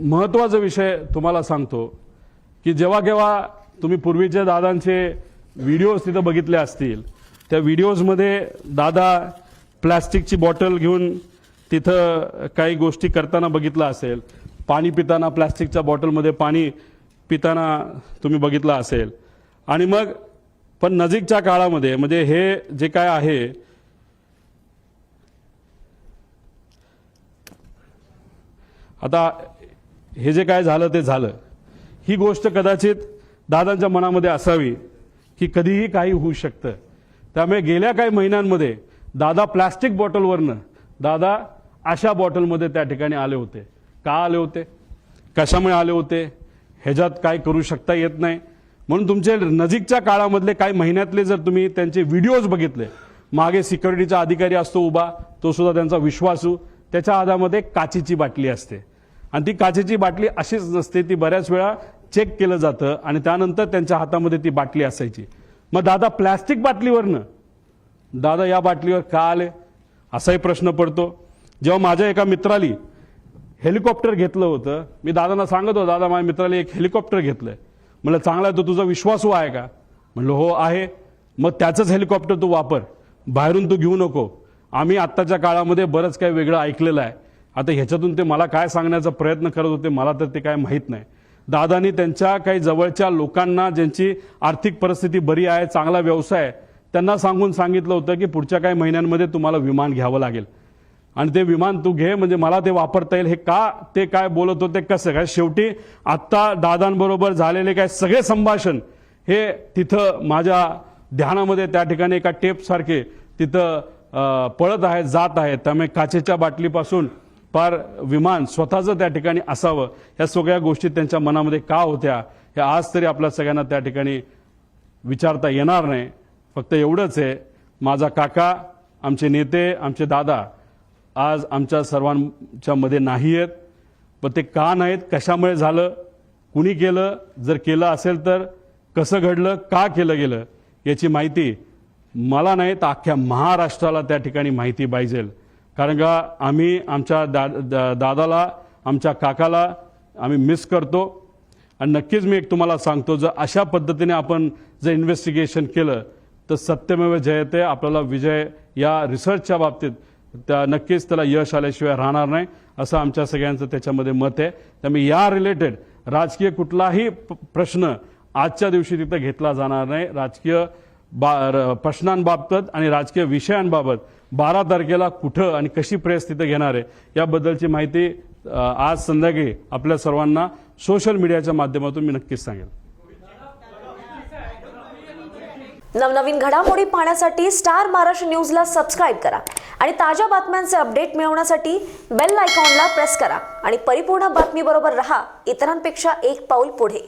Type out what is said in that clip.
महत्त्वाचा विषय तुम्हाला सांगतो की जेव्हा केव्हा तुम्ही पूर्वीच्या दादांचे व्हिडिओज तिथं बघितले असतील त्या व्हिडिओजमध्ये दादा प्लॅस्टिकची बॉटल घेऊन तिथं काही गोष्टी करताना बघितलं असेल पाणी पिताना प्लॅस्टिकच्या बॉटलमध्ये पाणी पिताना तुम्ही बघितलं असेल. आणि मग पण नजीकच्या काळामध्ये म्हणजे हे जे काय आहे आता हे जे काय झालं ते झालं. ही गोष्ट कदाचित दादांच्या मनामध्ये असावी की कधीही काही होऊ शकतं. त्यामुळे गेल्या काही महिन्यांमध्ये दादा प्लॅस्टिक बॉटलवरनं दादा अशा बॉटलमध्ये त्या ठिकाणी आले होते. का आले होते? कशामुळे आले होते? ह्याच्यात काय करू शकता येत नाही. म्हणून तुमचे नजीकच्या काळामधले काही महिन्यातले जर तुम्ही त्यांचे व्हिडिओज बघितले मागे सिक्युरिटीचा अधिकारी असतो उभा तो सुद्धा त्यांचा विश्वासू त्याच्या हातामध्ये काचीची बाटली असते. आणि ती काचेची बाटली अशीच नसते ती बऱ्याच वेळा चेक केलं जातं आणि त्यानंतर त्यांच्या हातामध्ये ती बाटली असायची. मग दादा प्लॅस्टिक बाटलीवरनं? दादा या बाटलीवर का आले? असाही प्रश्न पडतो. जेव्हा माझ्या एका मित्राली हेलिकॉप्टर घेतलं होतं मी दादांना सांगत होतो दादा माझ्या मित्राला एक हेलिकॉप्टर घेतलंय. म्हणलं चांगला आहे तो तुझा विश्वासू आहे का? म्हणलं हो आहे. मग त्याचंच हेलिकॉप्टर तू वापर. बाहेरून तू घेऊ नको. आम्ही आत्ताच्या काळामध्ये बरंच काही वेगळं ऐकलेलं आहे. आता ह्याच्यातून ते मला काय सांगण्याचा प्रयत्न करत होते मला तर ते काय माहीत नाही. दादानी त्यांच्या काही जवळच्या लोकांना ज्यांची आर्थिक परिस्थिती बरी आहे चांगला व्यवसाय आहे, त्यांना सांगून सांगितलं होतं की पुढच्या काही महिन्यांमध्ये तुम्हाला विमान घ्यावं लागेल. आणि ते विमान तू घे म्हणजे मला ते वापरता येईल. हे का ते काय बोलत होते कसं? काय शेवटी आत्ता दादांबरोबर झालेले काय सगळे संभाषण हे तिथं माझ्या ध्यानामध्ये त्या ठिकाणी एका टेपसारखे तिथं पळत आहेत जात आहेत. त्यामुळे काचेच्या बाटलीपासून पार विमान स्वतःचं त्या ठिकाणी असावं ह्या सगळ्या गोष्टी त्यांच्या मनामध्ये का होत्या हे आज तरी आपल्या सगळ्यांना त्या ठिकाणी विचारता येणार नाही. फक्त एवढंच आहे माझा काका आमचे नेते आमचे दादा आज आमच्या सर्वांच्या मध्ये नाही आहेत पण ते का नाहीत कशामुळे झालं कुणी केलं जर केलं असेल तर कसं घडलं का केलं गेलं याची माहिती मला नाही तर अख्ख्या महाराष्ट्राला त्या ठिकाणी माहिती पाहिजेल. कारण का आम्ही आमच्या दा दा- दादाला आमच्या काकाला आम्ही मिस करतो. आणि नक्कीच मी एक तुम्हाला सांगतो जर अशा पद्धतीने आपण जर इन्व्हेस्टिगेशन केलं तर सत्यमेव जयते आपल्याला विजय या रिसर्चच्या बाबतीत त्या नक्कीच त्याला यश आल्याशिवाय राहणार नाही असं आमच्या सगळ्यांचं त्याच्यामध्ये मत आहे. त्यामुळे या रिलेटेड राजकीय कुठलाही प- प्रश्न आजच्या दिवशी तिथं घेतला जाणार नाही. राजकीय बा प्रश्नांबाबत आणि राजकीय विषयांबाबत बारा तारखेला कुठं आणि कशी प्रेस तिथं घेणार आहे याबद्दलची माहिती आज संध्याकाळी आपल्या सर्वांना सोशल मीडियाच्या माध्यमातून मी नक्कीच सांगेल. नवनवीन घडामोडी पाहण्यासाठी स्टार महाराष्ट्र न्यूजला सबस्क्राईब करा आणि ताज्या बातम्यांचे अपडेट मिळवण्यासाठी बेल आयकॉनला प्रेस करा. आणि परिपूर्ण बातमीबरोबर रहा इतरांपेक्षा एक पाऊल पुढे.